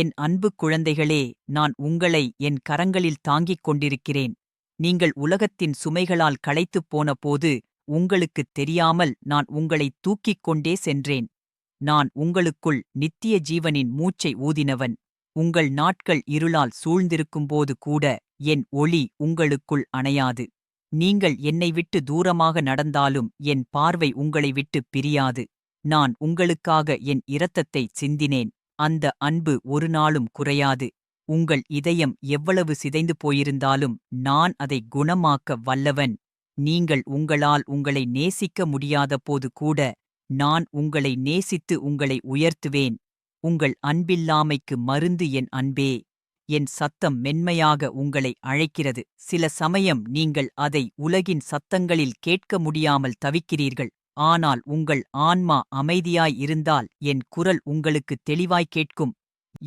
என் அன்பு குழந்தைகளே நான் உங்களை என் கரங்களில் தாங்கிக் கொண்டிருக்கிறேன். நீங்கள் உலகத்தின் சுமைகளால் களைத்துப் போனபோது உங்களுக்குத் தெரியாமல் நான் உங்களை தூக்கிக் கொண்டே சென்றேன். நான் உங்களுக்குள் நித்திய ஜீவனின் மூச்சை ஊதினவன். உங்கள் நாட்கள் இருளால் சூழ்ந்திருக்கும்போது கூட என் ஒளி உங்களுக்குள் அணையாது. நீங்கள் என்னை விட்டு தூரமாக நடந்தாலும் என் பார்வை உங்களை விட்டு பிரியாது. நான் உங்களுக்காக என் இரத்தத்தைச் சிந்தினேன். அந்த அன்பு ஒரு நாளும் குறையாது. உங்கள் இதயம் எவ்வளவு சிதைந்து போயிருந்தாலும் நான் அதை குணமாக்க வல்லவன். நீங்கள் உங்களால் உங்களை நேசிக்க முடியாதபோது கூட நான் உங்களை நேசித்து உங்களை உயர்த்துவேன். உங்கள் அன்பில்லாமைக்கு மருந்து என் அன்பே. என் சத்தம் மென்மையாக உங்களை அழைக்கிறது. சில சமயம் நீங்கள் அதை உலகின் சத்தங்களில் கேட்க முடியாமல் தவிக்கிறீர்கள். ஆனால் உங்கள் ஆன்மா அமைதியாய் இருந்தால் என் குரல் உங்களுக்கு தெளிவாய் கேட்கும்.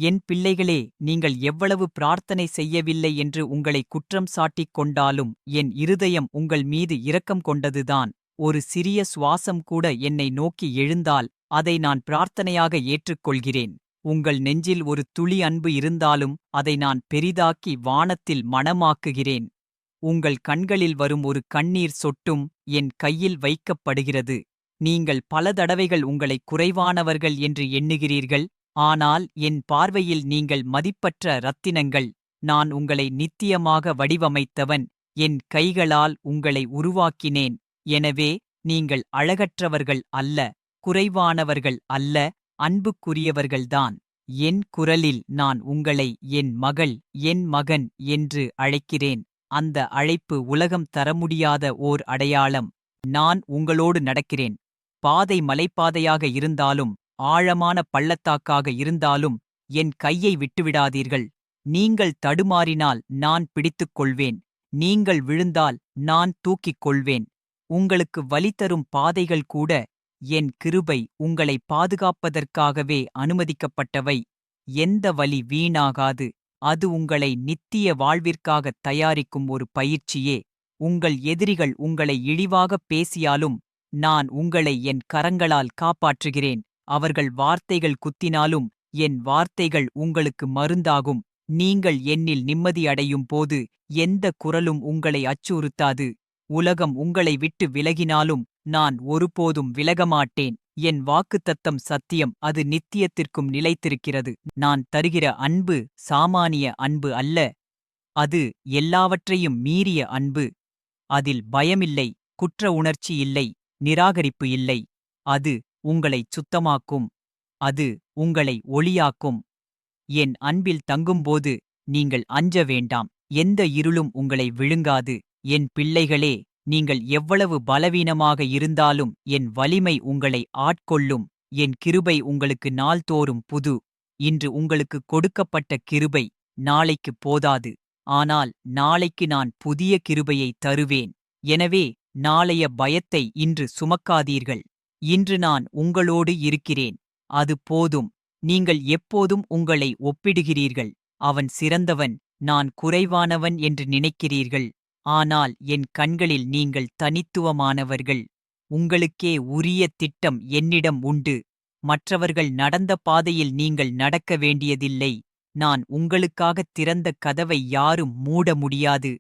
என் பிள்ளைகளே நீங்கள் எவ்வளவு பிரார்த்தனை செய்யவில்லை என்று உங்களை குற்றம் சாட்டிக் கொண்டாலும் என் இருதயம் உங்கள் மீது இரக்கம் கொண்டதுதான். ஒரு சிறிய சுவாசம் கூட என்னை நோக்கி எழுந்தால் அதை நான் பிரார்த்தனையாக ஏற்றுக்கொள்கிறேன். உங்கள் நெஞ்சில் ஒரு துளி அன்பு இருந்தாலும் அதை நான் பெரிதாக்கி வானத்தில் மணமாக்குகிறேன். உங்கள் கண்களில் வரும் ஒரு கண்ணீர் சொட்டும் என் கையில் வைக்கப்படுகிறது. நீங்கள் பல தடவைகள் உங்களை குறைவானவர்கள் என்று எண்ணுகிறீர்கள். ஆனால் என் பார்வையில் நீங்கள் மதிப்பற்ற ரத்தினங்கள் நான் உங்களை நித்தியமாக வடிவமைத்தவன். என் கைகளால் உங்களை உருவாக்கினேன். எனவே நீங்கள் அழகற்றவர்கள் அல்ல குறைவானவர்கள் அல்ல அன்புக்குரியவர்கள்தான். என் குரலில் நான் உங்களை என் மகள் என் மகன் என்று அழைக்கிறேன். அந்த அழைப்பு உலகம் தர முடியாத ஓர் அடையாளம். நான் உங்களோடு நடக்கிறேன். பாதை மலைப்பாதையாக இருந்தாலும் ஆழமான பள்ளத்தாக்காக இருந்தாலும் என் கையை விட்டுவிடாதீர்கள். நீங்கள் தடுமாறினால் நான் பிடித்துக் கொள்வேன். நீங்கள் விழுந்தால் நான் தூக்கிக் கொள்வேன். உங்களுக்கு வலி தரும் பாதைகள் கூட என் கிருபை உங்களை பாதுகாப்பதற்காகவே அனுமதிக்கப்பட்டவை. எந்த வலி வீணாகாது. அது உங்களை நித்திய வாழ்விற்காகத் தயாரிக்கும் ஒரு பயிற்சியே. உங்கள் எதிரிகள் உங்களை இழிவாகப் பேசியாலும் நான் உங்களை என் கரங்களால் காப்பாற்றுகிறேன். அவர்கள் வார்த்தைகள் குத்தினாலும் என் வார்த்தைகள் உங்களுக்கு மருந்தாகும். நீங்கள் என்னில் நிம்மதியடையும் போது எந்த குரலும் உங்களை அச்சுறுத்தாது. உலகம் உங்களை விட்டு விலகினாலும் நான் ஒருபோதும் விலகமாட்டேன். என் வாக்குத்தத்தம் சத்தியம் அது நித்தியத்திற்கும் நிலைத்திருக்கிறது. நான் தருகிற அன்பு சாமானிய அன்பு அல்ல. அது எல்லாவற்றையும் மீறிய அன்பு. அதில் பயமில்லை குற்ற உணர்ச்சி இல்லை நிராகரிப்பு இல்லை. அது உங்களைச் சுத்தமாக்கும். அது உங்களை ஒளியாக்கும். என் அன்பில் தங்கும்போது நீங்கள் அஞ்ச வேண்டாம். எந்த இருளும் உங்களை விழுங்காது. என் பிள்ளைகளே நீங்கள் எவ்வளவு பலவீனமாக இருந்தாலும் என் வலிமை உங்களை ஆட்கொள்ளும் என் கிருபை உங்களுக்கு நாள்தோறும் புது இன்று உங்களுக்கு கொடுக்கப்பட்ட கிருபை நாளைக்கு போதாது ஆனால் நாளைக்கு நான் புதிய கிருபையை தருவேன். எனவே நாளைய பயத்தை இன்று சுமக்காதீர்கள் இன்று நான் உங்களோடு இருக்கிறேன் அது போதும் நீங்கள் எப்போதும் உங்களை ஒப்பிடுகிறீர்கள் அவன் சிறந்தவன் நான் குறைவானவன் என்று நினைக்கிறீர்கள். ஆனால் என் கண்களில் நீங்கள் தனித்துவமானவர்கள். உங்களுக்கே உரிய திட்டம் என்னிடம் உண்டு. மற்றவர்கள் நடந்த பாதையில் நீங்கள் நடக்க வேண்டியதில்லை. நான் உங்களுக்காகத் திறந்த கதவை யாரும் மூட முடியாது.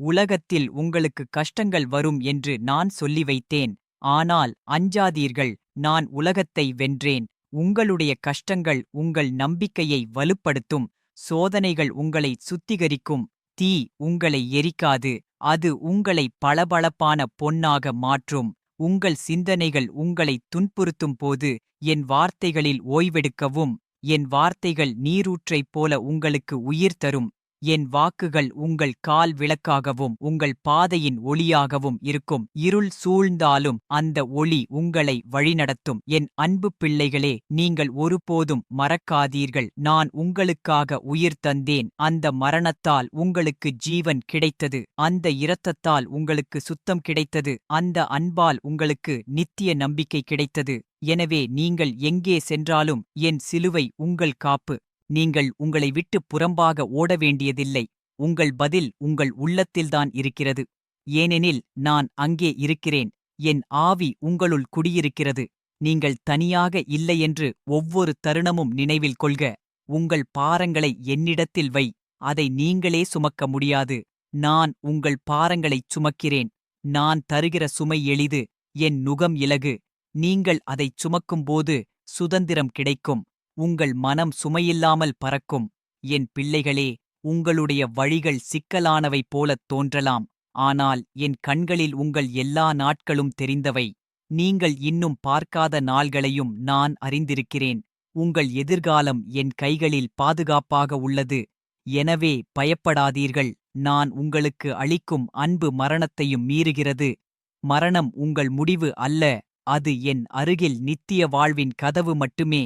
உலகத்தில் உங்களுக்கு கஷ்டங்கள் வரும் என்று நான் சொல்லி வைத்தேன். ஆனால் அஞ்சாதீர்கள் நான் உலகத்தை வென்றேன். உங்களுடைய கஷ்டங்கள் உங்கள் நம்பிக்கையை வலுப்படுத்தும். சோதனைகள் உங்களை சுத்திகரிக்கும். தீ உங்களை எரிக்காது அது உங்களை பளபளப்பான பொன்னாக மாற்றும். உங்கள் சிந்தனைகள் உங்களை துன்புறுத்தும் போது என் வார்த்தைகளில் ஓய்வெடுக்கவும் என் வார்த்தைகள் நீரூற்றைப் போல உங்களுக்கு உயிர் தரும். என் வாக்குகள் உங்கள் கால் விளக்காகவும் உங்கள் பாதையின் ஒளியாகவும் இருக்கும். இருள் சூழ்ந்தாலும் அந்த ஒளி உங்களை வழிநடத்தும். என் அன்பு பிள்ளைகளே நீங்கள் ஒருபோதும் மறக்காதீர்கள். நான் உங்களுக்காக உயிர் தந்தேன். அந்த மரணத்தால் உங்களுக்கு ஜீவன் கிடைத்தது. அந்த இரத்தத்தால் உங்களுக்கு சுத்தம் கிடைத்தது. அந்த அன்பால் உங்களுக்கு நித்திய நம்பிக்கை கிடைத்தது. எனவே நீங்கள் எங்கே சென்றாலும் என் சிலுவை உங்கள் காப்பு. நீங்கள் உங்களை விட்டு புறம்பாக ஓட வேண்டியதில்லை உங்கள் பதில் உங்கள் உள்ளத்தில்தான் இருக்கிறது. ஏனெனில் நான் அங்கே இருக்கிறேன். என் ஆவி உங்களுள் குடியிருக்கிறது. நீங்கள் தனியாக இல்லையென்று ஒவ்வொரு தருணமும் நினைவில் கொள்க. உங்கள் பாரங்களை என்னிடத்தில் வை. அதை நீங்களே சுமக்க முடியாது. நான் உங்கள் பாரங்களைச் சுமக்கிறேன். நான் தருகிற சுமை எளிது. என் நுகம் இலகு. நீங்கள் அதைச் சுமக்கும்போது சுதந்திரம் கிடைக்கும். உங்கள் மனம் சுமையில்லாமல் பறக்கும். என் பிள்ளைகளே உங்களுடைய வழிகள் சிக்கலானவை போலத் தோன்றலாம். ஆனால் என் கண்களில் உங்கள் எல்லா நாட்களும் தெரிந்தவை. நீங்கள் இன்னும் பார்க்காத நாள்களையும் நான் அறிந்திருக்கிறேன். உங்கள் எதிர்காலம் என் கைகளில் பாதுகாப்பாக உள்ளது. எனவே பயப்படாதீர்கள். நான் உங்களுக்கு அளிக்கும் அன்பு மரணத்தையும் மீறுகிறது. மரணம் உங்கள் முடிவு அல்ல. அது என் அருகில் நித்திய வாழ்வின் கதவு மட்டுமே.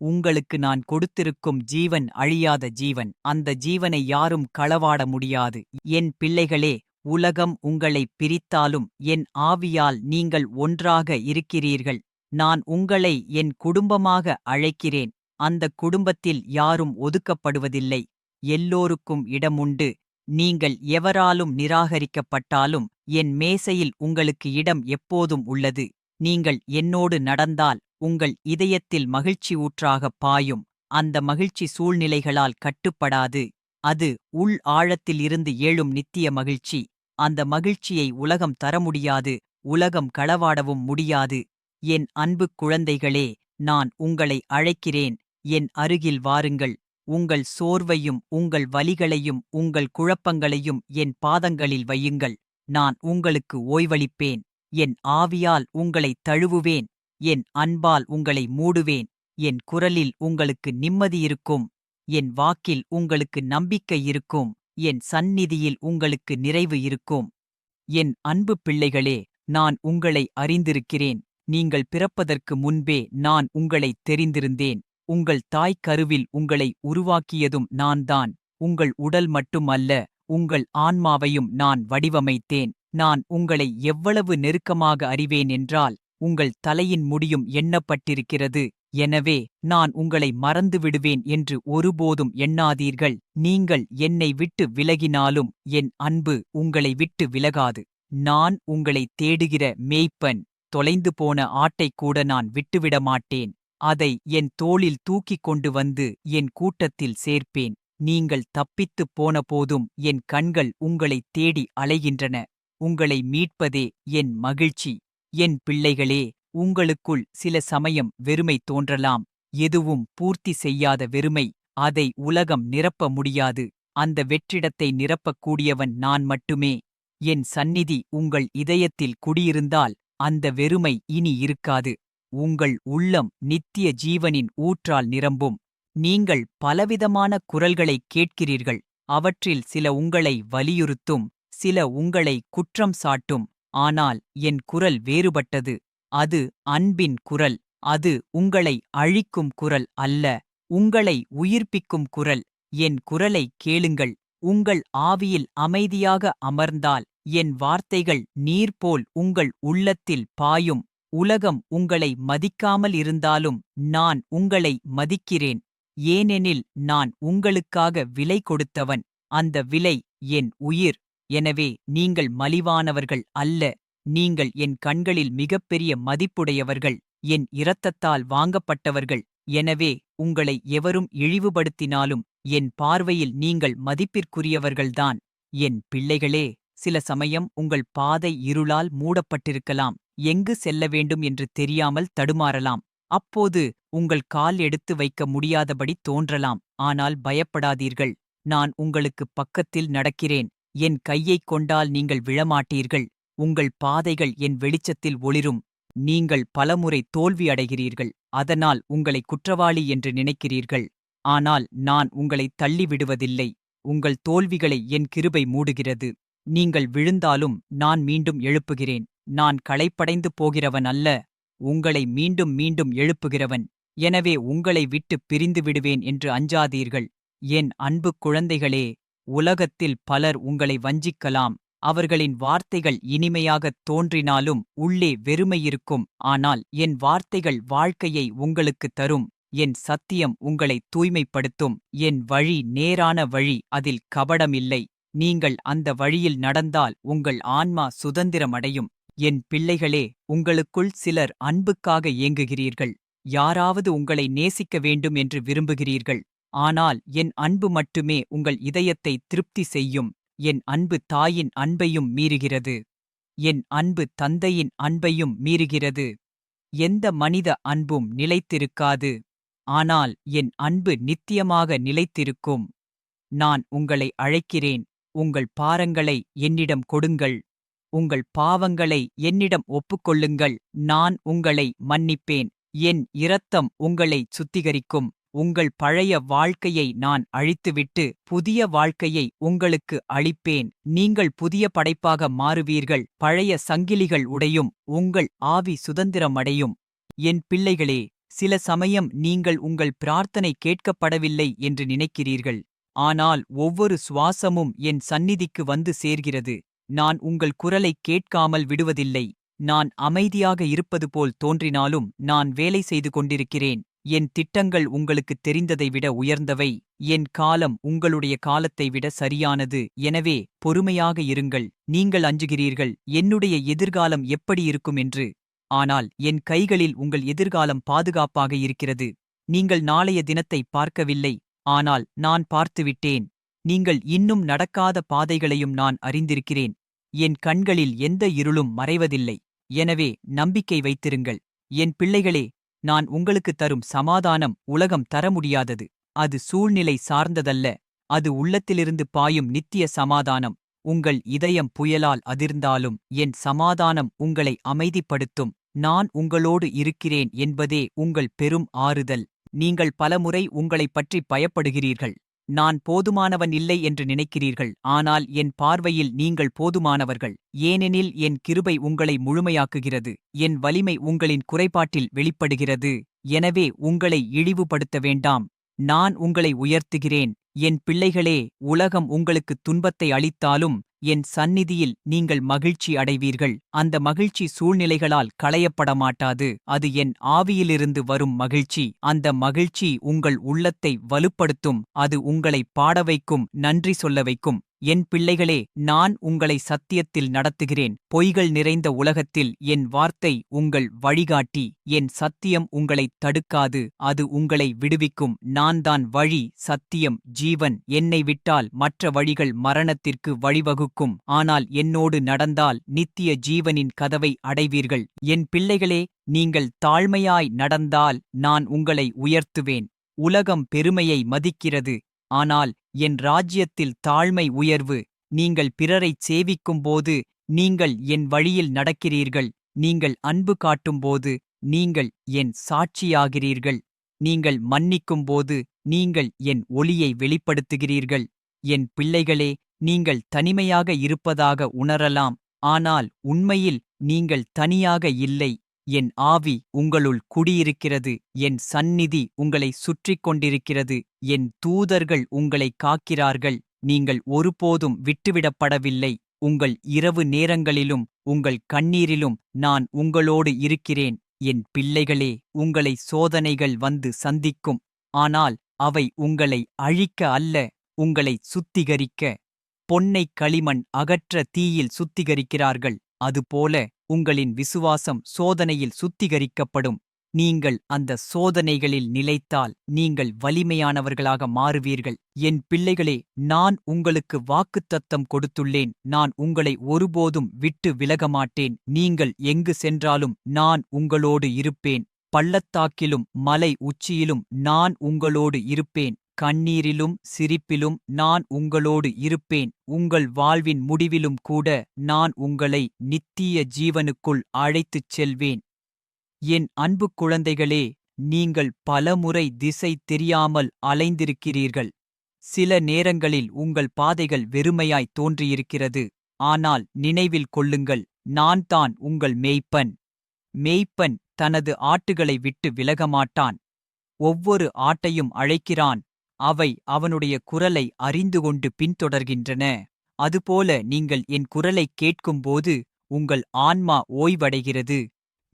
உங்களுக்கு நான் கொடுத்திருக்கும் ஜீவன் அழியாத ஜீவன். அந்த ஜீவனை யாரும் களவாட முடியாது. என் பிள்ளைகளே உலகம் உங்களைப் பிரித்தாலும் என் ஆவியால் நீங்கள் ஒன்றாக இருக்கிறீர்கள். நான் உங்களை என் குடும்பமாக அழைக்கிறேன். அந்தக் குடும்பத்தில் யாரும் ஒதுக்கப்படுவதில்லை. எல்லோருக்கும் இடமுண்டு. நீங்கள் எவராலும் நிராகரிக்கப்பட்டாலும் என் மேசையில் உங்களுக்கு இடம் எப்போதும் உள்ளது. நீங்கள் என்னோடு நடந்தால் உங்கள் இதயத்தில் மகிழ்ச்சி ஊற்றாகப் பாயும். அந்த மகிழ்ச்சி சூழ்நிலைகளால் கட்டுப்படாது. அது உள் ஆழத்தில் இருந்து ஏழும் நித்திய மகிழ்ச்சி. அந்த மகிழ்ச்சியை உலகம் தர முடியாது. உலகம் களவாடவும் முடியாது. என் அன்புக் குழந்தைகளே நான் உங்களை அழைக்கிறேன். என் அருகில் வாருங்கள். உங்கள் சோர்வையும் உங்கள் வலிகளையும் உங்கள் குழப்பங்களையும் என் பாதங்களில் வையுங்கள். நான் உங்களுக்கு ஓய்வளிப்பேன். என் ஆவியால் உங்களை தழுவுவேன் என் அன்பால் உங்களை மூடுவேன் என் குரலில் உங்களுக்கு நிம்மதியிருக்கும் என் வாக்கில் உங்களுக்கு நம்பிக்கை இருக்கும் என் சந்நிதியில் உங்களுக்கு நிறைவு இருக்கும். என் அன்பு பிள்ளைகளே நான் உங்களை அறிந்திருக்கிறேன். நீங்கள் பிறப்பதற்கு முன்பே நான் உங்களை தெரிந்திருந்தேன். உங்கள் தாய் கருவில் உங்களை உருவாக்கியதும் நான்தான். உங்கள் உடல் மட்டுமல்ல உங்கள் ஆன்மாவையும் நான் வடிவமைத்தேன். நான் உங்களை எவ்வளவு நெருக்கமாக அறிவேன் என்றால் உங்கள் தலையின் முடியும் எண்ணப்பட்டிருக்கிறது. எனவே நான் உங்களை மறந்து விடுவேன் என்று ஒருபோதும் எண்ணாதீர்கள். நீங்கள் என்னை விட்டு விலகினாலும் என் அன்பு உங்களை விட்டு விலகாது. நான் உங்களை தேடுகிற மேய்ப்பன் தொலைந்து போன ஆட்டைக்கூட நான் விட்டுவிட மாட்டேன். அதை என் தோளில் தூக்கிக் கொண்டு வந்து என் கூட்டத்தில் சேர்ப்பேன். நீங்கள் தப்பித்துப் போன போதும் என் கண்கள் உங்களைத் தேடி அலைகின்றன. உங்களை மீட்பதே என் மகிழ்ச்சி. என் பிள்ளைகளே உங்களுக்குள் சில சமயம் வெறுமை தோன்றலாம். எதுவும் பூர்த்தி செய்யாத வெறுமை அதை உலகம் நிரப்ப முடியாது. அந்த வெற்றிடத்தை நிரப்பக்கூடியவன் நான் மட்டுமே. என் சந்நிதி உங்கள் இதயத்தில் குடியிருந்தால் அந்த வெறுமை இனி இருக்காது. உங்கள் உள்ளம் நித்திய ஜீவனின் ஊற்றால் நிரம்பும். நீங்கள் பலவிதமான குரல்களைக் கேட்கிறீர்கள் அவற்றில் சில உங்களை வலியுறுத்தும். சில உங்களை குற்றம் சாட்டும். ஆனால் என் குரல் வேறுபட்டது. அது அன்பின் குரல். அது உங்களை அழிக்கும் குரல் அல்ல. உங்களை உயிர்ப்பிக்கும் குரல். என் குரலை கேளுங்கள். உங்கள் ஆவியில் அமைதியாக அமர்ந்தால் என் வார்த்தைகள் நீர்போல் உங்கள் உள்ளத்தில் பாயும். உலகம் உங்களை மதிக்காமல் இருந்தாலும் நான் உங்களை மதிக்கிறேன். ஏனெனில் நான் உங்களுக்காக விலை கொடுத்தவன். அந்த விலை என் உயிர். எனவே நீங்கள் மலிவானவர்கள் அல்ல நீங்கள் என் கண்களில் மிகப்பெரிய மதிப்புடையவர்கள் என் இரத்தத்தால் வாங்கப்பட்டவர்கள். எனவே உங்களை எவரும் இழிவுபடுத்தினாலும் என் பார்வையில் நீங்கள் மதிப்பிற்குரியவர்கள்தான். என் பிள்ளைகளே சில சமயம் உங்கள் பாதை இருளால் மூடப்பட்டிருக்கலாம் எங்கு செல்ல வேண்டும் என்று தெரியாமல் தடுமாறலாம். அப்போது உங்கள் கால் எடுத்து வைக்க முடியாதபடி தோன்றலாம் ஆனால் பயப்படாதீர்கள் நான் உங்களுக்கு பக்கத்தில் நடக்கிறேன். என் கையைக் கொண்டால் நீங்கள் விழமாட்டீர்கள். உங்கள் பாதைகள் என் வெளிச்சத்தில் ஒளிரும். நீங்கள் பலமுறை தோல்வி அடைகிறீர்கள். அதனால் உங்களை குற்றவாளி என்று நினைக்கிறீர்கள். ஆனால் நான் உங்களை தள்ளிவிடுவதில்லை. உங்கள் தோல்விகளை என் கிருபை மூடுகிறது. நீங்கள் விழுந்தாலும் நான் மீண்டும் எழுப்புகிறேன். நான் களைப்படைந்து போகிறவன் அல்ல. உங்களை மீண்டும் மீண்டும் எழுப்புகிறவன். எனவே உங்களை விட்டுப் பிரிந்து விடுவேன் என்று அஞ்சாதீர்கள். என் அன்பு குழந்தைகளே உலகத்தில் பலர் உங்களை வஞ்சிக்கலாம். அவர்களின் வார்த்தைகள் இனிமையாகத் தோன்றினாலும் உள்ளே வெறுமையிருக்கும். ஆனால் என் வார்த்தைகள் வாழ்க்கையை உங்களுக்குத் தரும். என் சத்தியம் உங்களை தூய்மைப்படுத்தும். என் வழி நேரான வழி அதில் கபடமில்லை. நீங்கள் அந்த வழியில் நடந்தால் உங்கள் ஆன்மா சுதந்திரமடையும். என் பிள்ளைகளே உங்களுக்குள் சிலர் அன்புக்காக ஏங்குகிறீர்கள். யாராவது உங்களை நேசிக்க வேண்டும் என்று விரும்புகிறீர்கள். ஆனால் என் அன்பு மட்டுமே உங்கள் இதயத்தை திருப்தி செய்யும். என் அன்பு தாயின் அன்பையும் மீறுகிறது. என் அன்பு தந்தையின் அன்பையும் மீறுகிறது. எந்த மனித அன்பும் நிலைத்திருக்காது. ஆனால் என் அன்பு நித்தியமாக நிலைத்திருக்கும். நான் உங்களை அழைக்கிறேன். உங்கள் பாரங்களை என்னிடம் கொடுங்கள். உங்கள் பாவங்களை என்னிடம் ஒப்புக்கொள்ளுங்கள். நான் உங்களை மன்னிப்பேன். என் இரத்தம் உங்களை சுத்திகரிக்கும். உங்கள் பழைய வாழ்க்கையை நான் அழித்துவிட்டு புதிய வாழ்க்கையை உங்களுக்கு அளிப்பேன். நீங்கள் புதிய படைப்பாக மாறுவீர்கள். பழைய சங்கிலிகள் உடையும். உங்கள் ஆவி சுதந்திரமடையும். என் பிள்ளைகளே சில சமயம் நீங்கள் உங்கள் பிரார்த்தனை கேட்கப்படவில்லை என்று நினைக்கிறீர்கள். ஆனால் ஒவ்வொரு சுவாசமும் என் சந்நிதிக்கு வந்து சேர்கிறது. நான் உங்கள் குரலை கேட்காமல் விடுவதில்லை. நான் அமைதியாக இருப்பது போல் தோன்றினாலும் நான் வேலை செய்து கொண்டிருக்கிறேன். என் திட்டங்கள் உங்களுக்குத் தெரிந்ததை விட உயர்ந்தவை என் காலம் உங்களுடைய காலத்தை விட சரியானது. எனவே பொறுமையாக இருங்கள். நீங்கள் அஞ்சுகிறீர்கள். என்னுடைய எதிர்காலம் எப்படி இருக்கும் என்று. ஆனால் என் கைகளில் உங்கள் எதிர்காலம் பாதுகாப்பாக இருக்கிறது. நீங்கள் நாளைய தினத்தை பார்க்கவில்லை. ஆனால் நான் பார்த்துவிட்டேன். நீங்கள் இன்னும் நடக்காத பாதைகளையும் நான் அறிந்திருக்கிறேன். என் கண்களில் எந்த இருளும் மறைவதில்லை. எனவே நம்பிக்கை வைத்திருங்கள். என் பிள்ளைகளே நான் உங்களுக்கு தரும் சமாதானம் உலகம் தர முடியாதது. அது சூழ்நிலை சார்ந்ததல்ல. அது உள்ளத்திலிருந்து பாயும் நித்திய சமாதானம். உங்கள் இதயம் புயலால் அதிர்ந்தாலும் என் சமாதானம் உங்களை அமைதிப்படுத்தும். நான் உங்களோடு இருக்கிறேன் என்பதே உங்கள் பெரும் ஆறுதல். நீங்கள் பலமுறை உங்களைப் பற்றி பயப்படுகிறீர்கள். நான் போதுமானவன் இல்லை என்று நினைக்கிறீர்கள் ஆனால் என் பார்வையில் நீங்கள் போதுமானவர்கள். ஏனெனில் என் கிருபை உங்களை முழுமையாக்குகிறது என் வலிமை உங்களின் குறைபாட்டில் வெளிப்படுகிறது எனவே உங்களை இழிவுபடுத்த வேண்டாம். நான் உங்களை உயர்த்துகிறேன் என் பிள்ளைகளே உலகம் உங்களுக்கு துன்பத்தை அளித்தாலும் என் சந்நிதியில் நீங்கள் மகிழ்ச்சி அடைவீர்கள். அந்த மகிழ்ச்சி சூழ்நிலைகளால் களையப்பட மாட்டாது அது என் ஆவியிலிருந்து வரும் மகிழ்ச்சி. அந்த மகிழ்ச்சி உங்கள் உள்ளத்தை வலுப்படுத்தும். அது உங்களை பாட வைக்கும். நன்றி சொல்ல வைக்கும். என் பிள்ளைகளே நான் உங்களை சத்தியத்தில் நடத்துகிறேன். பொய்கள் நிறைந்த உலகத்தில் என் வார்த்தை உங்கள் வழிகாட்டி. என் சத்தியம் உங்களைத் தடுக்காது அது உங்களை விடுவிக்கும். நான் தான் வழி சத்தியம் ஜீவன். என்னை விட்டால் மற்ற வழிகள் மரணத்திற்கு வழிவகுக்கும். ஆனால் என்னோடு நடந்தால் நித்திய ஜீவனின் கதவை அடைவீர்கள். என் பிள்ளைகளே நீங்கள் தாழ்மையாய் நடந்தால் நான் உங்களை உயர்த்துவேன். உலகம் பெருமையை மதிக்கிறது. ஆனால் என் ராஜ்யத்தில் தாழ்மை உயர்வு. நீங்கள் பிறரைச் சேவிக்கும்போது நீங்கள் என் வழியில் நடக்கிறீர்கள். நீங்கள் அன்பு காட்டும்போது நீங்கள் என் சாட்சியாகிறீர்கள். நீங்கள் மன்னிக்கும்போது நீங்கள் என் ஒளியை வெளிப்படுத்துகிறீர்கள். என் பிள்ளைகளே நீங்கள் தனிமையாக இருப்பதாக உணரலாம். ஆனால் உண்மையில் நீங்கள் தனியாக இல்லை. என் ஆவி உங்களுள் குடியிருக்கிறது என் சந்நிதி உங்களை சுற்றிக் கொண்டிருக்கிறது என் தூதர்கள் உங்களை காக்கிறார்கள் நீங்கள் ஒருபோதும் விட்டுவிடப்படவில்லை உங்கள் இரவு நேரங்களிலும் உங்கள் கண்ணீரிலும் நான் உங்களோடு இருக்கிறேன் என் பிள்ளைகளே உங்களை சோதனைகள் வந்து சந்திக்கும் ஆனால் அவை உங்களை அழிக்க அல்ல உங்களை சுத்திகரிக்க. பொன்னைக் களிமண் அகற்ற தீயில் சுத்திகரிக்கிறார்கள் அதுபோல உங்களின் விசுவாசம் சோதனையில் சுத்திகரிக்கப்படும். நீங்கள் அந்த சோதனைகளில் நிலைத்தால் நீங்கள் வலிமையானவர்களாக மாறுவீர்கள். என் பிள்ளைகளே நான் உங்களுக்கு வாக்குத்தத்தம் கொடுத்துள்ளேன். நான் உங்களை ஒருபோதும் விட்டு விலகமாட்டேன். நீங்கள் எங்கு சென்றாலும் நான் உங்களோடு இருப்பேன். பள்ளத்தாக்கிலும் மலை உச்சியிலும் நான் உங்களோடு இருப்பேன். கண்ணீரிலும் சிரிப்பிலும் நான் உங்களோடு இருப்பேன். உங்கள் வாழ்வின் முடிவிலும் கூட நான் உங்களை நித்திய ஜீவனுக்குள் அழைத்துச் செல்வேன். என் அன்பு குழந்தைகளே நீங்கள் பலமுறை திசை தெரியாமல் அலைந்திருக்கிறீர்கள். சில நேரங்களில் உங்கள் பாதைகள் வெறுமையாய் தோன்றியிருக்கிறது. ஆனால் நினைவில் கொள்ளுங்கள் நான் தான் உங்கள் மேய்ப்பன். மேய்ப்பன் தனது ஆட்டுகளை விட்டு விலகமாட்டான். ஒவ்வொரு ஆட்டையும் அழைக்கிறான். அவை அவனுடைய குரலை அறிந்து கொண்டு பின்தொடர்கின்றன. அதுபோல நீங்கள் என் குரலைக் கேட்கும்போது உங்கள் ஆன்மா ஓய்வடைகிறது.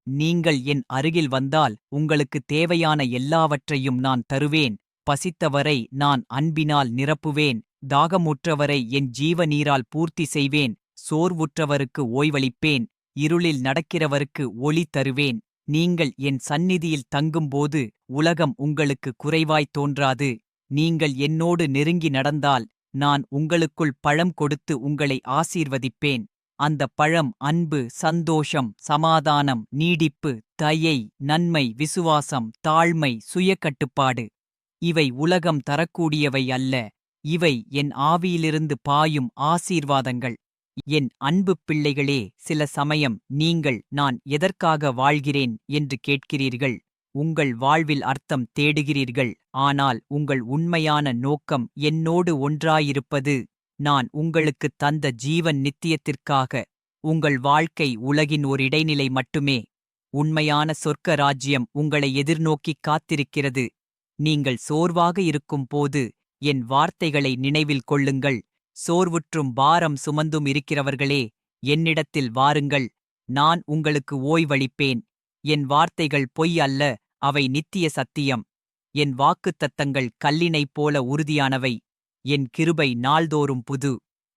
நீங்கள் என் அருகில் வந்தால் உங்களுக்கு தேவையான எல்லாவற்றையும் நான் தருவேன். பசித்தவரை நான் அன்பினால் நிரப்புவேன். தாகமுற்றவரை என் ஜீவ நீரால் பூர்த்தி செய்வேன். சோர்வுற்றவருக்கு ஓய்வளிப்பேன். இருளில் நடக்கிறவருக்கு ஒளி தருவேன். நீங்கள் என் சந்நிதியில் தங்கும்போது உலகம் உங்களுக்கு குறைவாய் தோன்றாது. நீங்கள் என்னோடு நெருங்கி நடந்தால் நான் உங்களுக்குள் பழம் கொடுத்து உங்களை ஆசீர்வதிப்பேன். அந்த பழம் அன்பு சந்தோஷம் சமாதானம் நீடிப்பு தயை நன்மை விசுவாசம் தாழ்மை சுயக்கட்டுப்பாடு. இவை உலகம் தரக்கூடியவை அல்ல. இவை என் ஆவியிலிருந்து பாயும் ஆசீர்வாதங்கள். என் அன்பு பிள்ளைகளே சில சமயம் நீங்கள் நான் எதற்காக வாழ்கிறேன் என்று கேட்கிறீர்கள்? உங்கள் வாழ்வில் அர்த்தம் தேடுகிறீர்கள். ஆனால் உங்கள் உண்மையான நோக்கம் என்னோடு ஒன்றாயிருப்பது. நான் உங்களுக்குத் தந்த ஜீவன் நித்தியத்திற்காக. உங்கள் வாழ்க்கை உலகின் ஒரு இடைநிலை மட்டுமே. உண்மையான சொர்க்க ராஜ்யம் உங்களை எதிர்நோக்கிக் காத்திருக்கிறது. நீங்கள் சோர்வாக இருக்கும் போது என் வார்த்தைகளை நினைவில் கொள்ளுங்கள். சோர்வுற்றும் பாரம் சுமந்தும் இருக்கிறவர்களே என்னிடத்தில் வாருங்கள். நான் உங்களுக்கு ஓய்வளிப்பேன். என் வார்த்தைகள் பொய் அல்ல அவை நித்திய சத்தியம். என் வாக்குத்தத்தங்கள் கல்லினைப் போல உறுதியானவை. என் கிருபை நாள்தோறும் புது.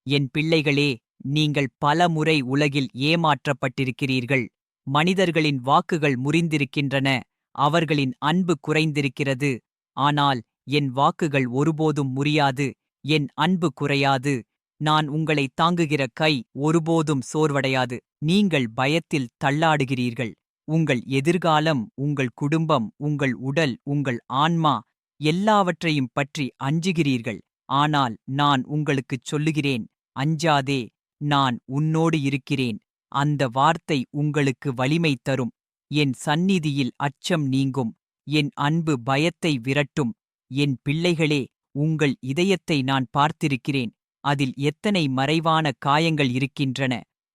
என் பிள்ளைகளே நீங்கள் பல முறை உலகில் ஏமாற்றப்பட்டிருக்கிறீர்கள். மனிதர்களின் வாக்குகள் முறிந்திருக்கின்றன அவர்களின் அன்பு குறைந்திருக்கிறது. ஆனால் என் வாக்குகள் ஒருபோதும் முறியாது என் அன்பு குறையாது. நான் உங்களை தாங்குகிற கை ஒருபோதும் சோர்வடையாது. நீங்கள் பயத்தில் தள்ளாடுகிறீர்கள். உங்கள் எதிர்காலம் உங்கள் குடும்பம் உங்கள் உடல் உங்கள் ஆன்மா எல்லாவற்றையும் பற்றி அஞ்சுகிறீர்கள். ஆனால் நான் உங்களுக்குச் சொல்லுகிறேன் அஞ்சாதே நான் உன்னோடு இருக்கிறேன். அந்த வார்த்தை உங்களுக்கு வலிமை தரும். என் சந்நிதியில் அச்சம் நீங்கும். என் அன்பு பயத்தை விரட்டும். என் பிள்ளைகளே உங்கள் இதயத்தை நான் பார்த்திருக்கிறேன். அதில் எத்தனை மறைவான காயங்கள் இருக்கின்றன.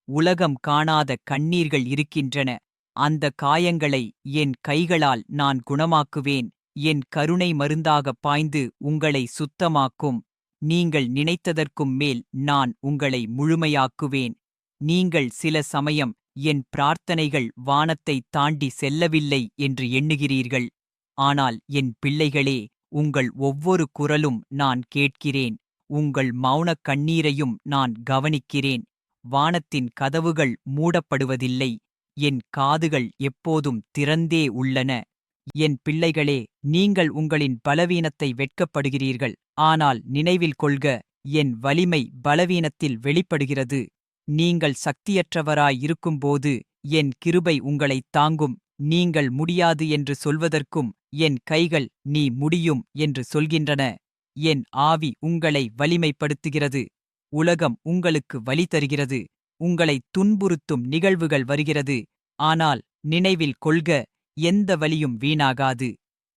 உலகம் காணாத கண்ணீர்கள் இருக்கின்றன. அந்த காயங்களை என் கைகளால் நான் குணமாக்குவேன். என் கருணை மருந்தாகப் பாய்ந்து உங்களை சுத்தமாக்கும். நீங்கள் நினைத்ததற்கும் மேல் நான் உங்களை முழுமையாக்குவேன். நீங்கள் சில சமயம் என் பிரார்த்தனைகள் வானத்தை தாண்டி செல்லவில்லை என்று எண்ணுகிறீர்கள். ஆனால் என் பிள்ளைகளே உங்கள் ஒவ்வொரு குரலும் நான் கேட்கிறேன். உங்கள் மௌனக் கண்ணீரையும் நான் கவனிக்கிறேன். வானத்தின் கதவுகள் மூடப்படுவதில்லை. என் காதுகள் எப்போதும் திறந்தே உள்ளன. என் பிள்ளைகளே நீங்கள் உங்களின் பலவீனத்தை வெட்கப்படுகிறீர்கள். ஆனால் நினைவில் கொள்க என் வலிமை பலவீனத்தில் வெளிப்படுகிறது. நீங்கள் சக்தியற்றவராயிருக்கும்போது என் கிருபை உங்களைத் தாங்கும். நீங்கள் முடியாது என்று சொல்வதற்கும் என் கைகள் நீ முடியும் என்று சொல்கின்றன. என் ஆவி உங்களை வலிமைப்படுத்துகிறது. உலகம் உங்களுக்கு வலி தருகிறது. உங்களை துன்புறுத்தும் நிகழ்வுகள் வருகிறது. ஆனால் நினைவில் கொள்க எந்த வலியும் வீணாகாது.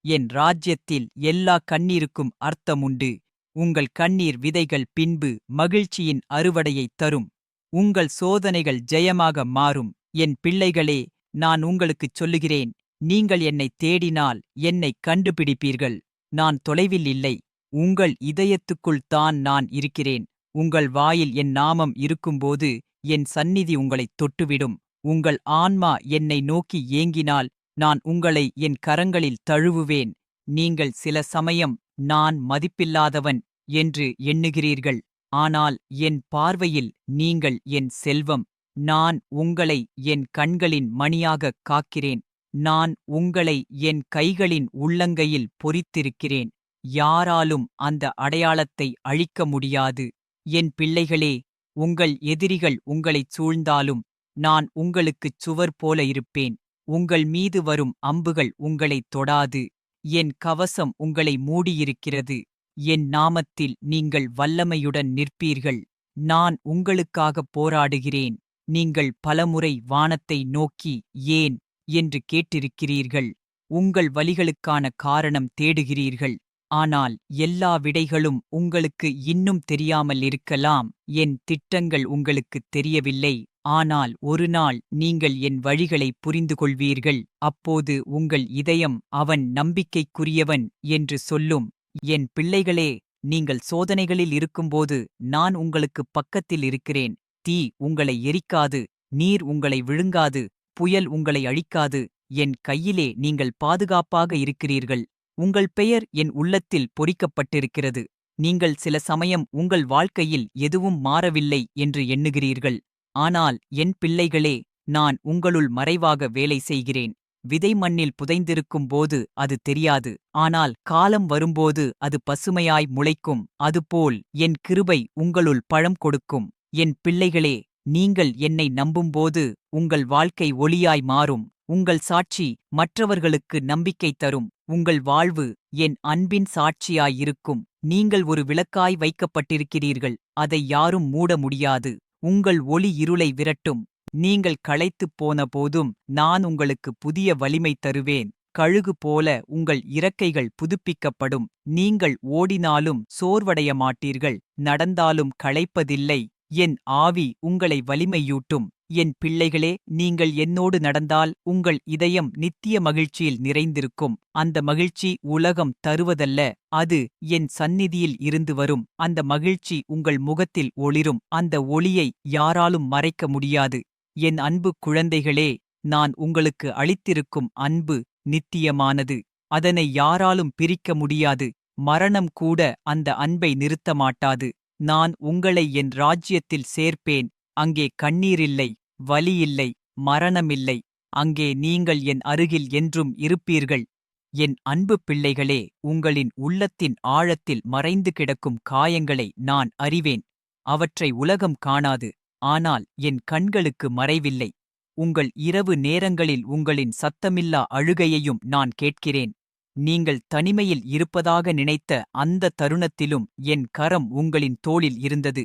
என் ராஜ்யத்தில் எல்லா கண்ணீருக்கும் அர்த்தமுண்டு. உங்கள் கண்ணீர் விதைகள் பின்பு மகிழ்ச்சியின் அறுவடையைத் தரும். உங்கள் சோதனைகள் ஜெயமாக மாறும். என் பிள்ளைகளே நான் உங்களுக்குச் சொல்லுகிறேன். நீங்கள் என்னை தேடினால் என்னைக் கண்டுபிடிப்பீர்கள். நான் தொலைவில் இல்லை. உங்கள் இதயத்துக்குள் தான் நான் இருக்கிறேன். உங்கள் வாயில் என் நாமம் இருக்கும்போது என் சந்நிதி உங்களைத் தொட்டுவிடும். உங்கள் ஆன்மா என்னை நோக்கி ஏங்கினால் நான் உங்களை என் கரங்களில் தழுவுவேன். நீங்கள் சில சமயம் நான் மதிப்பில்லாதவன் என்று எண்ணுகிறீர்கள். ஆனால் என் பார்வையில் நீங்கள் என் செல்வம். நான் உங்களை என் கண்களின் மணியாகக் காக்கிறேன். நான் உங்களை என் கைகளின் உள்ளங்கையில் பொறித்திருக்கிறேன். யாராலும் அந்த அடையாளத்தை அழிக்க முடியாது. என் பிள்ளைகளே உங்கள் எதிரிகள் உங்களைச் சூழ்ந்தாலும் நான் உங்களுக்குச் சுவர் போல இருப்பேன். உங்கள் மீது வரும் அம்புகள் உங்களைத் தொடாது. என் கவசம் உங்களை மூடியிருக்கிறது. என் நாமத்தில் நீங்கள் வல்லமையுடன் நிற்பீர்கள். நான் உங்களுக்காகப் போராடுகிறேன். நீங்கள் பலமுறை வானத்தை நோக்கி ஏன்? என்று கேட்டிருக்கிறீர்கள். உங்கள் வலிகளுக்கான காரணம் தேடுகிறீர்கள். ஆனால் எல்லா விடைகளும் உங்களுக்கு இன்னும் தெரியாமல் இருக்கலாம். என் திட்டங்கள் உங்களுக்குத் தெரியவில்லை. ஆனால் ஒரு நாள் நீங்கள் என் வழிகளை புரிந்து கொள்வீர்கள் அப்போது உங்கள் இதயம் அவன் நம்பிக்கைக்குரியவன் என்று சொல்லும். என் பிள்ளைகளே நீங்கள் சோதனைகளில் இருக்கும்போது நான் உங்களுக்குப் பக்கத்தில் இருக்கிறேன். தீ உங்களை எரிக்காது நீர் உங்களை விழுங்காது புயல் உங்களை அழிக்காது. என் கையிலே நீங்கள் பாதுகாப்பாக இருக்கிறீர்கள். உங்கள் பெயர் என் உள்ளத்தில் பொறிக்கப்பட்டிருக்கிறது. நீங்கள் சில சமயம் உங்கள் வாழ்க்கையில் எதுவும் மாறவில்லை என்று எண்ணுகிறீர்கள். ஆனால் என் பிள்ளைகளே நான் உங்களுள் மறைவாக வேலை செய்கிறேன். விதை மண்ணில் புதைந்திருக்கும் போது அது தெரியாது. ஆனால் காலம் வரும்போது அது பசுமையாய் முளைக்கும். அதுபோல் என் கிருபை உங்களுள் பழம் கொடுக்கும். என் பிள்ளைகளே நீங்கள் என்னை நம்பும்போது உங்கள் வாழ்க்கை ஒளியாய் மாறும். உங்கள் சாட்சி மற்றவர்களுக்கு நம்பிக்கை தரும். உங்கள் வாழ்வு என் அன்பின் சாட்சியாயிருக்கும். நீங்கள் ஒரு விளக்காய் வைக்கப்பட்டிருக்கிறீர்கள். அதை யாரும் மூட முடியாது. உங்கள் ஒளி இருளை விரட்டும். நீங்கள் களைத்துப் போன போதும் நான் உங்களுக்கு புதிய வலிமை தருவேன். கழுகு போல உங்கள் இறக்கைகள் புதுப்பிக்கப்படும். நீங்கள் ஓடினாலும் சோர்வடைய மாட்டீர்கள். நடந்தாலும் களைப்பதில்லை. என் ஆவி உங்களை வலிமையூட்டும். என் பிள்ளைகளே நீங்கள் என்னோடு நடந்தால் உங்கள் இதயம் நித்திய மகிழ்ச்சியில் நிறைந்திருக்கும். அந்த மகிழ்ச்சி உலகம் தருவதல்ல அது என் சந்நிதியில் இருந்து வரும். அந்த மகிழ்ச்சி உங்கள் முகத்தில் ஒளிரும். அந்த ஒளியை யாராலும் மறைக்க முடியாது. என் அன்பு குழந்தைகளே நான் உங்களுக்கு அளித்திருக்கும் அன்பு நித்தியமானது. அதனை யாராலும் பிரிக்க முடியாது. மரணம் கூட அந்த அன்பை நிறுத்த மாட்டாது நான் உங்களை என் ராஜ்யத்தில் சேர்ப்பேன். அங்கே கண்ணீரில்லை வலியில்லை மரணமில்லை அங்கே நீங்கள் என் அருகில் என்றும் இருப்பீர்கள். என் அன்பு பிள்ளைகளே உங்களின் உள்ளத்தின் ஆழத்தில் மறைந்து கிடக்கும் காயங்களை நான் அறிவேன். அவற்றை உலகம் காணாது ஆனால் என் கண்களுக்கு மறைவில்லை. உங்கள் இரவு நேரங்களில் உங்களின் சத்தமில்லா அழுகையையும் நான் கேட்கிறேன். நீங்கள் தனிமையில் இருப்பதாக நினைத்த அந்த தருணத்திலும் என் கரம் உங்களின் தோளில் இருந்தது.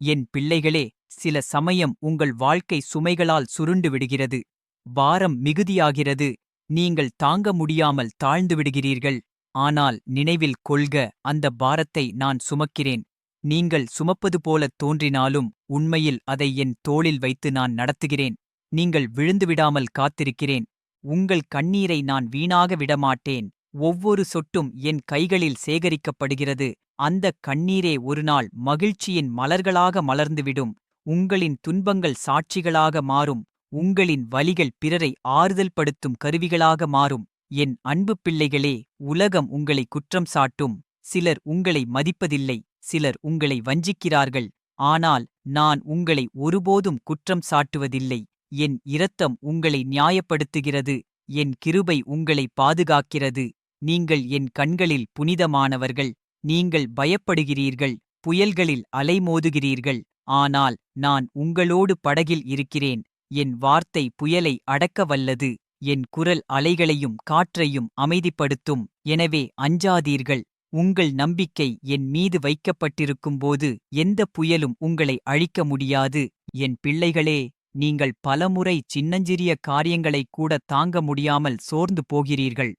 என் பிள்ளைகளே சில சமயம் உங்கள் வாழ்க்கை சுமைகளால் சுருண்டு விடுகிறது. பாரம் மிகுதியாகிறது. நீங்கள் தாங்க முடியாமல் தாழ்ந்து விடுகிறீர்கள். ஆனால் நினைவில் கொள்க அந்த பாரத்தை நான் சுமக்கிறேன். நீங்கள் சுமப்பது போலத் தோன்றினாலும் உண்மையில் அதை என் தோளில் வைத்து நான் நடத்துகிறேன். நீங்கள் விழுந்துவிடாமல் காத்திருக்கிறேன். உங்கள் கண்ணீரை நான் வீணாக விடமாட்டேன். ஒவ்வொரு சொட்டும் என் கைகளில் சேகரிக்கப்படுகிறது. அந்த கண்ணீரே ஒருநாள் மகிழ்ச்சியின் மலர்களாக மலர்ந்துவிடும். உங்களின் துன்பங்கள் சாட்சிகளாக மாறும் உங்களின் வலிகள் பிறரை ஆறுதல் படுத்தும் கருவிகளாக மாறும். என் அன்பு பிள்ளைகளே உலகம் உங்களை குற்றம் சாட்டும். சிலர் உங்களை மதிப்பதில்லை சிலர் உங்களை வஞ்சிக்கிறார்கள். ஆனால் நான் உங்களை ஒருபோதும் குற்றம் சாட்டுவதில்லை. என் இரத்தம் உங்களை நியாயப்படுத்துகிறது என் கிருபை உங்களை பாதுகாக்கிறது. நீங்கள் என் கண்களில் புனிதமானவர்கள் நீங்கள் பயப்படுகிறீர்கள் புயல்களில் அலைமோதுகிறீர்கள். ஆனால் நான் உங்களோடு படகில் இருக்கிறேன். என் வார்த்தை புயலை அடக்க வல்லது. என் குரல் அலைகளையும் காற்றையும் அமைதிப்படுத்தும். எனவே அஞ்சாதீர்கள். உங்கள் நம்பிக்கை என் மீது வைக்கப்பட்டிருக்கும்போது எந்த புயலும் உங்களை அழிக்க முடியாது. என் பிள்ளைகளே நீங்கள் பலமுறை சின்னஞ்சிறிய காரியங்களைக் கூட தாங்க முடியாமல் சோர்ந்து போகிறீர்கள்.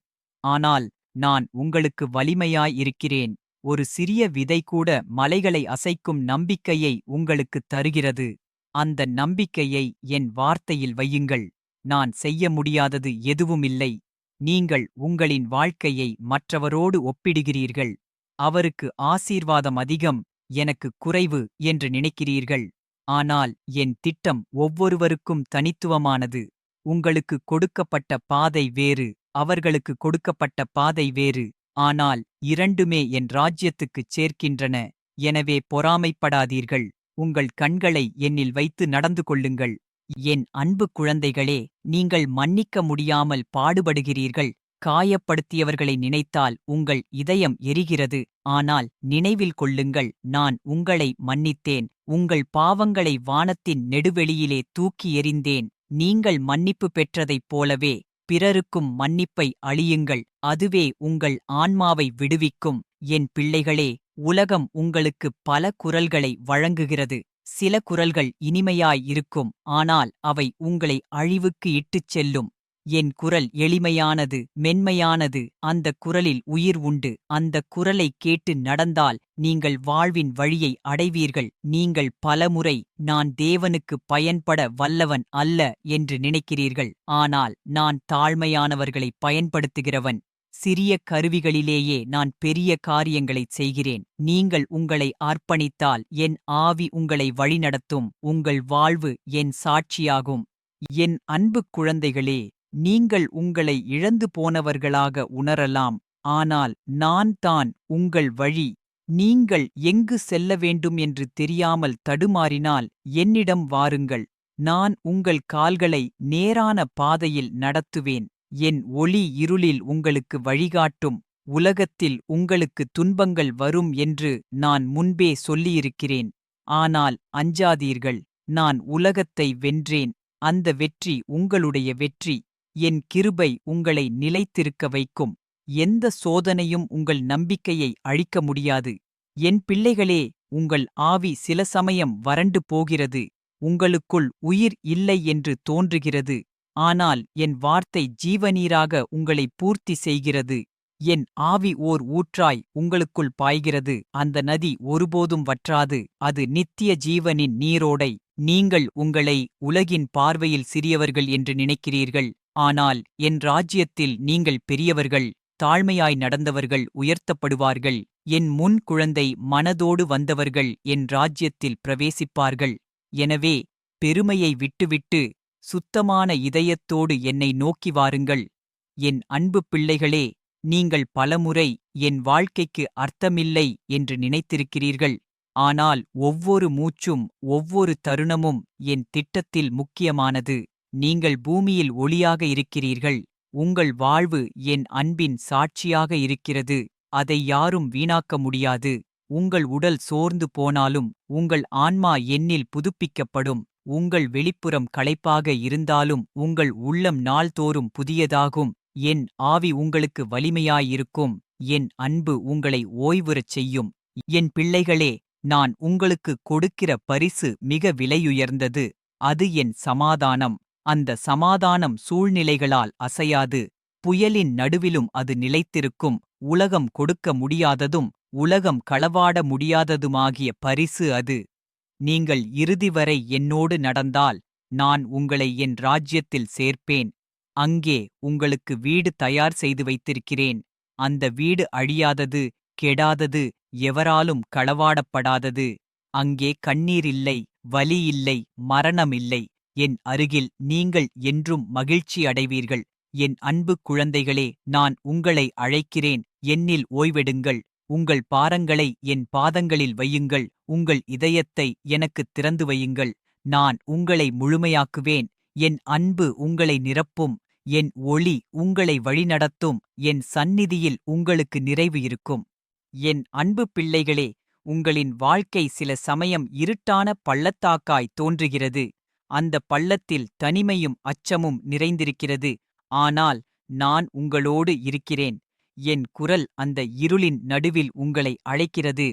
ஆனால் நான் உங்களுக்கு வலிமையாய் இருக்கிறேன். ஒரு சிறிய விதை கூட மலைகளை அசைக்கும் நம்பிக்கையை உங்களுக்குத் தருகிறது. அந்த நம்பிக்கையை என் வார்த்தையில் வையுங்கள். நான் செய்ய முடியாதது எதுவுமில்லை. நீங்கள் உங்களின் வாழ்க்கையை மற்றவரோடு ஒப்பிடுகிறீர்கள். அவருக்கு ஆசீர்வாதம் அதிகம் எனக்கு குறைவு என்று நினைக்கிறீர்கள். ஆனால் என் திட்டம் ஒவ்வொருவருக்கும் தனித்துவமானது. உங்களுக்கு கொடுக்கப்பட்ட பாதை வேறு அவர்களுக்கு கொடுக்கப்பட்ட பாதை வேறு. ஆனால் இரண்டுமே என் ராஜ்யத்துக்குச் சேர்க்கின்றன. எனவே பொறாமைப்படாதீர்கள். உங்கள் கண்களை என்னில் வைத்து நடந்து கொள்ளுங்கள். என் அன்பு குழந்தைகளே நீங்கள் மன்னிக்க முடியாமல் பாடுபடுகிறீர்கள். காயப்படுத்தியவர்களை நினைத்தால் உங்கள் இதயம் எரிகிறது. ஆனால் நினைவில் கொள்ளுங்கள் நான் உங்களை மன்னித்தேன். உங்கள் பாவங்களை வானத்தின் நெடுவெளியிலே தூக்கி எறிந்தேன். நீங்கள் மன்னிப்பு பெற்றதைப் போலவே பிறருக்கும் மன்னிப்பை அழியுங்கள். அதுவே உங்கள் ஆன்மாவை விடுவிக்கும். என் பிள்ளைகளே உலகம் உங்களுக்கு பல குரல்களை வழங்குகிறது. சில குரல்கள் இனிமையாய் இருக்கும். ஆனால் அவை உங்களை அழிவுக்கு இட்டுச் செல்லும். என் குரல் எளிமையானது மென்மையானது அந்தக் குரலில் உயிர் உண்டு. அந்தக் குரலைக் கேட்டு நடந்தால் நீங்கள் வாழ்வின் வழியை அடைவீர்கள். நீங்கள் பலமுறை நான் தேவனுக்கு பயன்பட வல்லவன் அல்ல என்று நினைக்கிறீர்கள். ஆனால் நான் தாழ்மையானவர்களை பயன்படுத்துகிறவன். சிறிய கருவிகளிலேயே நான் பெரிய காரியங்களைச் செய்கிறேன். நீங்கள் உங்களை அர்ப்பணித்தால் என் ஆவி உங்களை வழிநடத்தும். உங்கள் வாழ்வு என் சாட்சியாகும். என் அன்பு குழந்தைகளே நீங்கள் உங்களை இழந்து போனவர்களாக உணரலாம். ஆனால் நான் தான் உங்கள் வழி. நீங்கள் எங்கு செல்ல வேண்டும் என்று தெரியாமல் தடுமாறினால் என்னிடம் வாருங்கள். நான் உங்கள் கால்களை நேரான பாதையில் நடத்துவேன். என் ஒளி இருளில் உங்களுக்கு வழிகாட்டும். உலகத்தில் உங்களுக்கு துன்பங்கள் வரும் என்று நான் முன்பே சொல்லியிருக்கிறேன். ஆனால் அஞ்சாதீர்கள். நான் உலகத்தை வென்றேன். அந்த வெற்றி உங்களுடைய வெற்றி. என் கிருபை உங்களை நிலைத்திருக்க வைக்கும். எந்த சோதனையும் உங்கள் நம்பிக்கையை அழிக்க முடியாது. என் பிள்ளைகளே உங்கள் ஆவி சில சமயம் வறண்டு போகிறது. உங்களுக்குள் உயிர் இல்லை என்று தோன்றுகிறது. ஆனால் என் வார்த்தை ஜீவநீராக உங்களை பூர்த்தி செய்கிறது. என் ஆவி ஓர் ஊற்றாய் உங்களுக்குள் பாய்கிறது. அந்த நதி ஒருபோதும் வற்றாது. அது நித்திய ஜீவனின் நீரோடை. நீங்கள் உங்களை உலகின் பார்வையில் சிறியவர்கள் என்று நினைக்கிறீர்கள். ஆனால் என் ராஜ்யத்தில் நீங்கள் பெரியவர்கள் தாழ்மையாய் நடந்தவர்கள் உயர்த்தப்படுவார்கள். என் முன் குழந்தை மனதோடு வந்தவர்கள் என் ராஜ்யத்தில் பிரவேசிப்பார்கள். எனவே பெருமையை விட்டுவிட்டு சுத்தமான இதயத்தோடு என்னை நோக்கி வாருங்கள். என் அன்பு பிள்ளைகளே நீங்கள் பலமுறை என் வாழ்க்கைக்கு அர்த்தமில்லை என்று நினைத்திருக்கிறீர்கள். ஆனால் ஒவ்வொரு மூச்சும் ஒவ்வொரு தருணமும் என் திட்டத்தில் முக்கியமானது. நீங்கள் பூமியில் ஒளியாக இருக்கிறீர்கள். உங்கள் வாழ்வு என் அன்பின் சாட்சியாக இருக்கிறது. அதை யாரும் வீணாக்க முடியாது. உங்கள் உடல் சோர்ந்து போனாலும் உங்கள் ஆன்மா எண்ணில் புதுப்பிக்கப்படும். உங்கள் வெளிப்புறம் களைப்பாக இருந்தாலும் உங்கள் உள்ளம் நாள்தோறும் புதியதாகும். என் ஆவி உங்களுக்கு வலிமையாயிருக்கும். என் அன்பு உங்களை ஓய்வுறச் செய்யும். என் பிள்ளைகளே நான் உங்களுக்கு கொடுக்கிற பரிசு மிக விலையுயர்ந்தது. அது என் சமாதானம். அந்த சமாதானம் சூழ்நிலைகளால் அசையாது. புயலின் நடுவிலும் அது நிலைத்திருக்கும். உலகம் கொடுக்க முடியாததும் உலகம் களவாட முடியாததுமாகிய பரிசு அது. நீங்கள் இறுதி வரை என்னோடு நடந்தால் நான் உங்களை என் ராஜ்யத்தில் சேர்ப்பேன். அங்கே உங்களுக்கு வீடு தயார் செய்து வைத்திருக்கிறேன். அந்த வீடு அழியாதது கெடாதது எவராலும் களவாடப்படாதது. அங்கே கண்ணீர் இல்லை வலி இல்லை மரணமில்லை என் அருகில் நீங்கள் என்றும் மகிழ்ச்சி அடைவீர்கள் என் அன்பு குழந்தைகளே நான் உங்களை அழைக்கிறேன். என்னில் ஓய்வெடுங்கள். உங்கள் பாரங்களை என் பாதங்களில் வையுங்கள். உங்கள் இதயத்தை எனக்குத் திறந்து வையுங்கள். நான் உங்களை முழுமையாக்குவேன். என் அன்பு உங்களை நிரப்பும். என் ஒளி உங்களை வழிநடத்தும். என் சந்நிதியில் உங்களுக்கு நிறைவு இருக்கும். என் அன்பு பிள்ளைகளே உங்களின் வாழ்க்கை சில சமயம் இருட்டான பள்ளத்தாக்காய் தோன்றுகிறது. அந்த பள்ளத்தில் தனிமையும் அச்சமும் நிறைந்திருக்கிறது. ஆனால் நான் உங்களோடு இருக்கிறேன். என் குரல் அந்த இருளின் நடுவில் உங்களை அழைக்கிறது.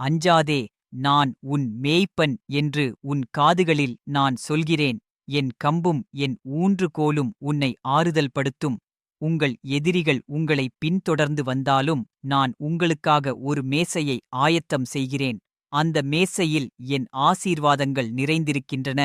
அஞ்சாதே நான் உன் மேய்ப்பன் என்று உன் காதுகளில் நான் சொல்கிறேன். என் கம்பும் என் ஊன்றுகோலும் உன்னை ஆறுதல் படுத்தும் உங்கள் எதிரிகள் உங்களை பின்தொடர்ந்து வந்தாலும் நான் உங்களுக்காக ஒரு மேசையை ஆயத்தம் செய்கிறேன். அந்த மேசையில் என் ஆசீர்வாதங்கள் நிறைந்திருக்கின்றன.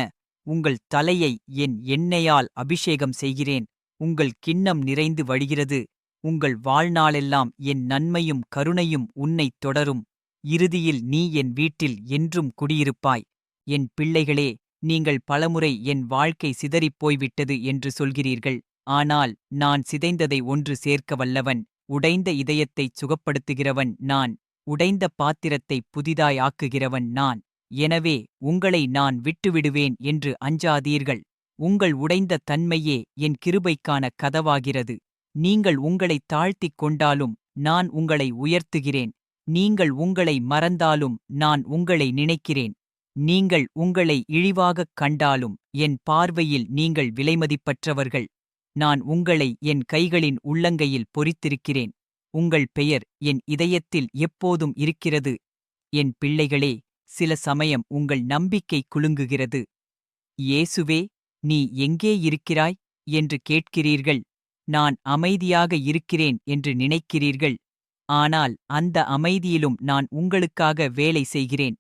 உங்கள் தலையை என் எண்ணெயால் அபிஷேகம் செய்கிறேன். உங்கள் கிண்ணம் நிறைந்து வழிகிறது. உங்கள் வாழ்நாளெல்லாம் என் நன்மையும் கருணையும் உன்னைத் தொடரும். இறுதியில் நீ என் வீட்டில் என்றும் குடியிருப்பாய். என் பிள்ளைகளே நீங்கள் பலமுறை என் வாழ்க்கை சிதறிப் போய்விட்டது என்று சொல்கிறீர்கள். ஆனால் நான் சிதைந்ததை ஒன்று சேர்க்க வல்லவன் உடைந்த இதயத்தைச் சுகப்படுத்துகிறவன் நான் உடைந்த பாத்திரத்தை புதிதாய் ஆக்குகிறவன் நான். எனவே உங்களை நான் விட்டுவிடுவேன் என்று அஞ்சாதீர்கள். உங்கள் உடைந்த தன்மையே என் கிருபைக்கான கதவாகிறது. நீங்கள் உங்களை தாழ்த்திக் கொண்டாலும் நான் உங்களை உயர்த்துகிறேன். நீங்கள் உங்களை மறந்தாலும் நான் உங்களை நினைக்கிறேன். நீங்கள் உங்களை இழிவாகக் கண்டாலும் என் பார்வையில் நீங்கள் விலைமதிப்பற்றவர்கள். நான் உங்களை என் கைகளின் உள்ளங்கையில் பொறித்திருக்கிறேன். உங்கள் பெயர் என் இதயத்தில் எப்போதும் இருக்கிறது. என் பிள்ளைகளே சில சமயம் உங்கள் நம்பிக்கை குலுங்குகிறது. இயேசுவே நீ எங்கே இருக்கிறாய்? என்று கேட்கிறீர்கள். நான் அமைதியாக இருக்கிறேன் என்று நினைக்கிறீர்கள். ஆனால் அந்த அமைதியிலும் நான் உங்களுக்காக வேலை செய்கிறேன்.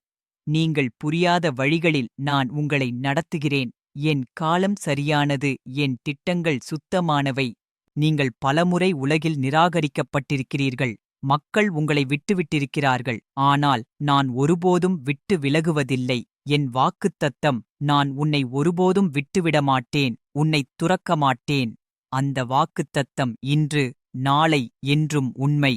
நீங்கள் புரியாத வழிகளில் நான் உங்களை நடத்துகிறேன். என் காலம் சரியானது என் திட்டங்கள் சுத்தமானவை. நீங்கள் பலமுறை உலகில் நிராகரிக்கப்பட்டிருக்கிறீர்கள். மக்கள் உங்களை விட்டுவிட்டிருக்கிறார்கள். ஆனால் நான் ஒருபோதும் விட்டு விலகுவதில்லை. என் வாக்குத்தத்தம் நான் உன்னை ஒருபோதும் விட்டுவிட மாட்டேன் உன்னைத் துறக்க மாட்டேன் அந்த வாக்குத்தத்தம் இன்று நாளை என்றும் உண்மை.